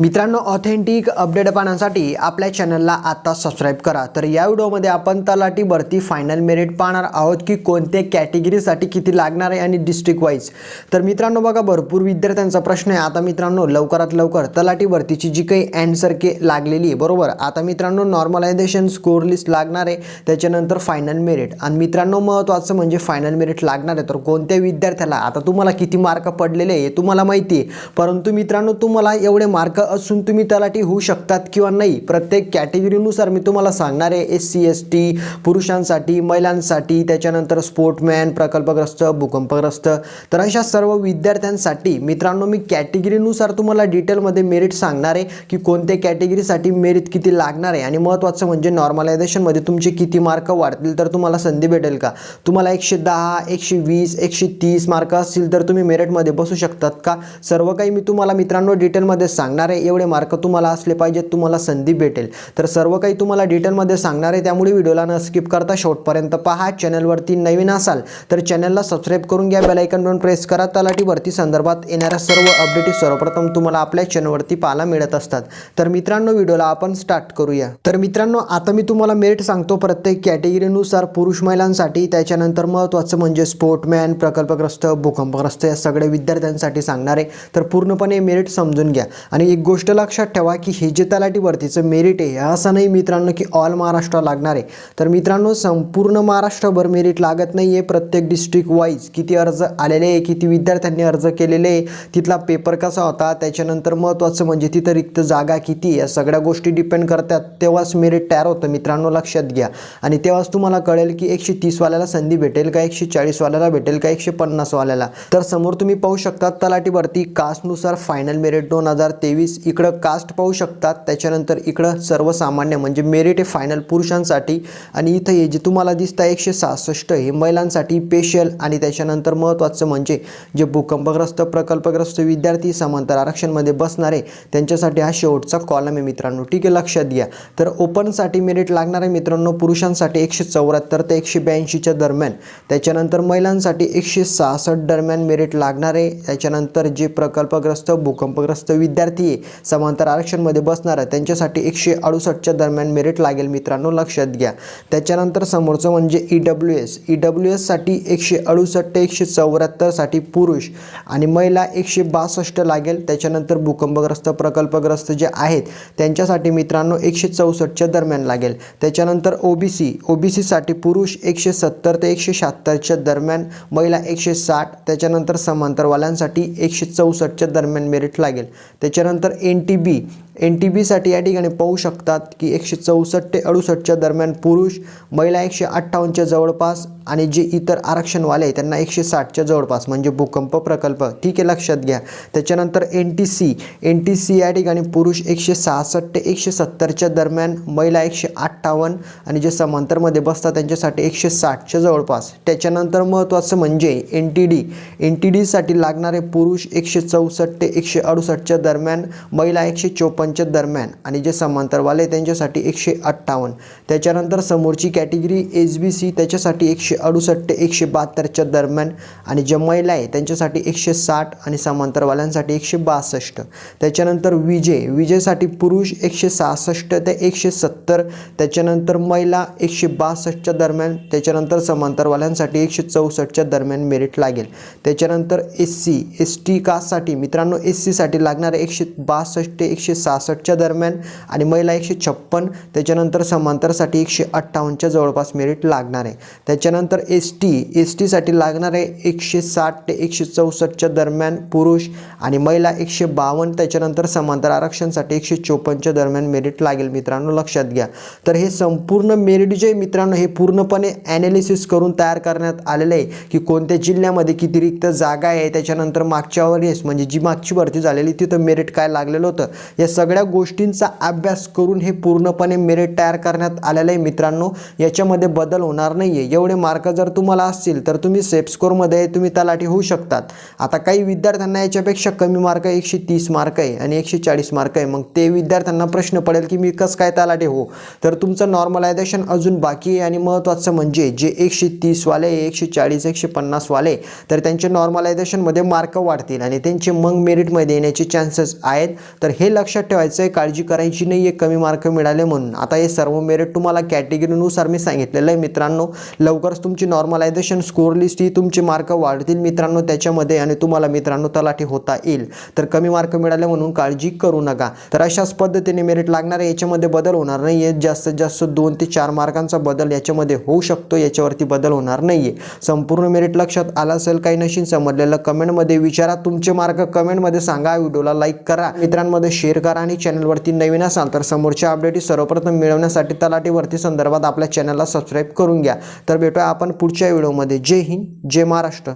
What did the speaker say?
मित्रांनो authentic update पाहण्यासाठी आपल्या चॅनलला आता सबस्क्राईब करा. तर या व्हिडिओमध्ये आपण तलाठी भरती फायनल मेरिट पाहणार आहोत की कोणत्या कॅटेगरीसाठी किती लागणार आहे आणि डिस्ट्रिक्ट वाईज तर मित्रांनो बघा भरपूर विद्यार्थ्यांचा प्रश्न आहे. आता मित्रांनो लवकरात लवकर तलाठी भरतीची जी काही अँसर के लागलेली आहे बरोबर? आता मित्रांनो नॉर्मलायझेशन स्कोर लिस्ट लागणार आहे. त्याच्यानंतर फायनल मेरिट आणि मित्रांनो महत्त्वाचं म्हणजे फायनल मेरिट लागणार आहे. तर कोणत्या विद्यार्थ्याला आता तुम्हाला किती मार्क पडलेले आहे हे तुम्हाला माहिती आहे. परंतु मित्रांनो तुम्हाला एवढे मार्क असून तुम्ही तलाठी होऊ शकतात किंवा नाही प्रत्येक कॅटेगरीनुसार मी तुम्हाला सांगणार आहे एस सी एस टी पुरुषांसाठी महिलांसाठी त्याच्यानंतर स्पोर्टमॅन प्रकल्पग्रस्त भूकंपग्रस्त. तर अशा सर्व विद्यार्थ्यांसाठी मित्रांनो मी कॅटेगरीनुसार तुम्हाला डिटेलमध्ये मेरिट सांगणार आहे की कोणत्या कॅटेगरीसाठी मेरिट किती लागणार आहे. आणि महत्त्वाचं म्हणजे नॉर्मलायझेशनमध्ये तुमचे किती मार्क वाढतील तर तुम्हाला संधी भेटेल का? तुम्हाला एकशे दहा एकशे वीस एकशे तीस मार्क असतील तर तुम्ही मेरिटमध्ये बसू शकतात का? सर्व काही मी तुम्हाला मित्रांनो डिटेलमध्ये सांगणार आहे. एवढे मार्क तुम्हाला असले पाहिजेत तुम्हाला संधी भेटेल. तर सर्व काही तुम्हाला डिटेलमध्ये सांगणार आहे. त्यामुळे व्हिडिओला न स्किप करता शेवटपर्यंत पहा. चॅनलवरती नवीन असाल तर चॅनलला सबस्क्राईब करून घ्या. बेलायकनवर प्रेस करा. तलाटीवरती संदर्भात येणाऱ्या सर्व अपडेट सर्वप्रथम तुम्हाला आपल्या चॅनलवरती पाहायला मिळत असतात. तर मित्रांनो व्हिडिओला आपण स्टार्ट करूया. तर मित्रांनो आता मी तुम्हाला मेरिट सांगतो. प्रत्येक कॅटेगरीनुसार पुरुष महिलांसाठी. त्याच्यानंतर महत्त्वाचं म्हणजे स्पोर्टमॅन प्रकल्पग्रस्त भूकंपग्रस्त या सगळ्या विद्यार्थ्यांसाठी सांगणार आहे. तर पूर्णपणे मेरिट समजून घ्या. आणि एक गोष्ट लक्षात ठेवा की हे जे तलाठी भरतीचं मेरिट आहे असं नाही मित्रांनो की ऑल महाराष्ट्र लागणार आहे. तर मित्रांनो संपूर्ण महाराष्ट्रभर मेरिट लागत नाही आहे प्रत्येक डिस्ट्रिक्ट वाईज किती अर्ज आलेले आहे किती विद्यार्थ्यांनी अर्ज केलेले आहे तिथला पेपर कसा होता त्याच्यानंतर महत्त्वाचं म्हणजे तिथं रिक्त जागा किती या सगळ्या गोष्टी डिपेंड करतात. तेव्हाच मेरिट तयार होतं. मित्रांनो लक्षात घ्या. आणि तेव्हाच तुम्हाला कळेल की एकशे तीसवाल्याला संधी भेटेल का एकशे चाळीसवाल्याला भेटेल का एकशे पन्नासवाल्याला तर समोर तुम्ही पाहू शकता तलाठीवरती कास्टनुसार फायनल मेरिट दोन हजार तेवीस इकडं कास्ट पाहू शकतात. त्याच्यानंतर इकडं सर्वसामान्य म्हणजे मेरिट हे फायनल पुरुषांसाठी. आणि इथं हे जे तुम्हाला दिसतं एकशे सहासष्ट हे महिलांसाठी पेशल आणि त्याच्यानंतर महत्त्वाचं म्हणजे जे भूकंपग्रस्त प्रकल्पग्रस्त विद्यार्थी समांतर आरक्षणमध्ये बसणारे त्यांच्यासाठी हा शेवटचा कॉलम आहे मित्रांनो. ठीक आहे लक्षात घ्या. तर ओपनसाठी मेरिट लागणार आहे मित्रांनो पुरुषांसाठी एकशे चौऱ्याहत्तर ते एकशे ब्याऐंशीच्या दरम्यान. त्याच्यानंतर महिलांसाठी एकशे सहासष्ट दरम्यान मेरिट लागणार आहे. त्याच्यानंतर जे प्रकल्पग्रस्त भूकंपग्रस्त विद्यार्थी आहे समांतर आरक्षणमध्ये बसणार आहे त्यांच्यासाठी एकशे अडुसष्टच्या दरम्यान मेरिट लागेल मित्रांनो लक्षात घ्या. त्याच्यानंतर समोरचं म्हणजे E W S E W एससाठी एकशे अडुसष्ट ते एकशे चौऱ्याहत्तरसाठी पुरुष आणि महिला एकशे बासष्ट लागेल. त्याच्यानंतर भूकंपग्रस्त प्रकल्पग्रस्त जे आहेत त्यांच्यासाठी मित्रांनो एकशे चौसष्टच्या दरम्यान लागेल. त्याच्यानंतर O B C O B सीसाठी पुरुष एकशे सत्तर ते एकशे शहात्तरच्या दरम्यान महिला एकशे साठ. त्याच्यानंतर समांतरवाल्यांसाठी एकशे चौसष्टच्या दरम्यान मेरिट लागेल. त्याच्यानंतर N T B N T बीसाठी या ठिकाणी पाहू शकतात की एकशे चौसष्ट ते अडुसष्टच्या दरम्यान पुरुष महिला एकशे अठ्ठावन्नच्या जवळपास आणि जे इतर आरक्षणवाले आहे त्यांना एकशे साठच्या जवळपास म्हणजे भूकंप प्रकल्प. ठीक आहे लक्षात घ्या. त्याच्यानंतर N T C N T C या ठिकाणी पुरुष एकशे सहासष्ट ते एकशे सत्तरच्या दरम्यान महिला एकशे अठ्ठावन्न आणि जे समांतरमध्ये बसतात त्यांच्यासाठी एकशे साठच्या जवळपास. त्याच्यानंतर महत्त्वाचं म्हणजे N T D N T डीसाठी लागणारे पुरुष एकशे चौसष्ट ते एकशे अडुसष्टच्या दरम्यान महिला एकशे चोपन्न दरम्यान आणि जे समांतरवाले त्यांच्यासाठी एकशे अठ्ठावन्न. त्याच्यानंतर समोरची कॅटेगरी एस बी सी त्याच्यासाठी एकशे अडुसष्ट ते एकशे बहात्तरच्या दरम्यान आणि ज्या महिला आहे त्यांच्यासाठी एकशे साठ आणि समांतरवाल्यांसाठी एकशे बासष्ट. त्याच्यानंतर विजय विजयसाठी पुरुष एकशे सहासष्ट ते एकशे सत्तर. त्याच्यानंतर महिला एकशे बासष्टच्या दरम्यान त्याच्यानंतर समांतरवाल्यांसाठी एकशे चौसष्टच्या दरम्यान मेरिट लागेल. त्याच्यानंतर एस सी एस टी कास्टसाठी मित्रांनो एस सीसाठी लागणारे एकशे बासष्ट ते एकशे सहासष्टच्या दरम्यान आणि महिला एकशे छप्पन त्याच्यानंतर समांतरसाठी एकशे अठ्ठावन्नच्या जवळपास मेरिट लागणार आहे. त्याच्यानंतर एस टी एस टीसाठी लागणार आहे एकशे साठ ते एकशे चौसष्टच्या दरम्यान पुरुष आणि महिला एकशे बावन्न त्याच्यानंतर समांतर आरक्षणसाठी एकशे चोपन्नच्या दरम्यान मेरिट लागेल मित्रांनो लक्षात घ्या. तर हे संपूर्ण मेरिट जे मित्रांनो हे पूर्णपणे ॲनालिसिस करून तयार करण्यात आलेलं आहे की कोणत्या जिल्ह्यामध्ये किती रिक्त जागा आहे त्याच्यानंतर मागच्या वेळेस म्हणजे जी मागची भरती झालेली तिथं मेरिट काय लागलेलं होतं या सगळ्या गोष्टींचा अभ्यास करून हे पूर्णपणे मेरिट तयार करण्यात आलेलं आहे मित्रांनो. याच्यामध्ये बदल होणार नाही आहे एवढे मार्क जर तुम्हाला असतील तर तुम्ही सेफ स्कोरमध्ये तुम्ही तलाठी होऊ शकतात. आता काही विद्यार्थ्यांना याच्यापेक्षा कमी मार्क एकशे तीस मार्क आहे आणि एकशे चाळीस मार्क आहे. मग ते विद्यार्थ्यांना प्रश्न पडेल की मी कसं काय तलाठी हो तर तुमचं नॉर्मलायझेशन अजून बाकी आहे आणि महत्त्वाचं म्हणजे जे एकशे तीसवाले एकशे चाळीस एकशे पन्नासवाले तर त्यांचे नॉर्मलायझेशनमध्ये मार्क वाढतील आणि त्यांचे मग मेरिटमध्ये येण्याचे चान्सेस आहेत. तर हे लक्षात ठेवायचं आहे काळजी करायची नाही आहे कमी मार्क मिळाले म्हणून. आता हे सर्व मेरिट तुम्हाला कॅटेगरीनुसार मी सांगितलेलं आहे मित्रांनो. लवकरच तुमची नॉर्मलायझेशन स्कोर लिस्ट ही तुमचे मार्क वाढतील मित्रांनो त्याच्यामध्ये आणि तुम्हाला मित्रांनो तलाठी होता येईल. तर कमी मार्क मिळाले म्हणून काळजी करू नका. तर अशाच पद्धतीने मेरिट लागणार आहे याच्यामध्ये बदल होणार नाही आहे जास्तीत जास्त दोन ते चार मार्कांचा बदल याच्यामध्ये होऊ शकतो याच्यावरती बदल होणार नाही आहे संपूर्ण मेरिट लक्षात आला असेल काही नशीन समजलेलं कमेंटमध्ये विचारा. तुमचे मार्क कमेंटमध्ये सांगा. व्हिडिओला लाईक करा. मित्रांमध्ये शेअर करा. आणि चॅनलवरती नवीन असाल तर समोरच्या अपडेट सर्वप्रथम मिळवण्यासाठी तलाठीवरती संदर्भात आपल्या चॅनलला सबस्क्राईब करून घ्या. तर भेटूया आपण पुढच्या व्हिडिओमध्ये जय हिंद जय महाराष्ट्र.